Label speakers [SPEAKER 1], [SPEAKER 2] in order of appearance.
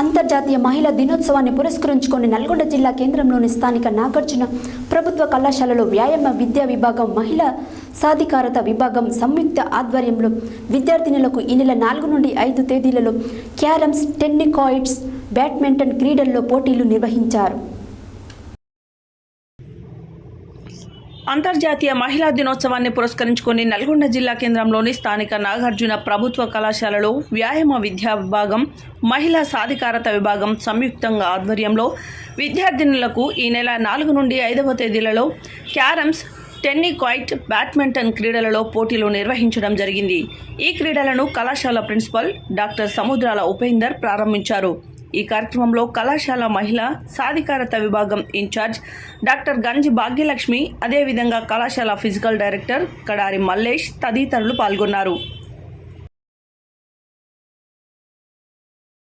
[SPEAKER 1] అంతర్జాతీయ మహిళా దినోత్సవాన్ని పురస్కరించుకొని నల్గొండ జిల్లా కేంద్రంలోని స్థానిక నాగార్జున ప్రభుత్వ కళాశాలలో వ్యాయామ విద్యా విభాగం మహిళా సాధికారత విభాగం సంయుక్త ఆధ్వర్యంలో విద్యార్థినులకు ఈ నెల నాలుగు నుండి ఐదు తేదీలలో క్యారమ్స్ టెన్నికాయిడ్స్ బ్యాడ్మింటన్ క్రీడల్లో పోటీలు నిర్వహించారు.
[SPEAKER 2] అంతర్జాతీయ మహిళా దినోత్సవాన్ని పురస్కరించుకుని నల్గొండ జిల్లా కేంద్రంలోని స్థానిక నాగార్జున ప్రభుత్వ కళాశాలలో వ్యాయామ విద్యా విభాగం మహిళా సాధికారత విభాగం సంయుక్తంగా ఆధ్వర్యంలో విద్యార్థినులకు ఈ నెల నాలుగు నుండి ఐదవ తేదీలలో క్యారమ్స్ టెన్నికాయిట్ బ్యాడ్మింటన్ క్రీడలలో పోటీలు నిర్వహించడం జరిగింది. ఈ క్రీడలను కళాశాల ప్రిన్సిపల్ డాక్టర్ సముద్రాల ఉపేందర్ ప్రారంభించారు. ఈ కార్యక్రమంలో కళాశాల మహిళా సాధికారత విభాగం ఇన్ఛార్జ్ డాక్టర్ గంజి భాగ్యలక్ష్మి అదేవిధంగా కళాశాల ఫిజికల్ డైరెక్టర్ కడారి మల్లేష్ తదితరులు పాల్గొన్నారు.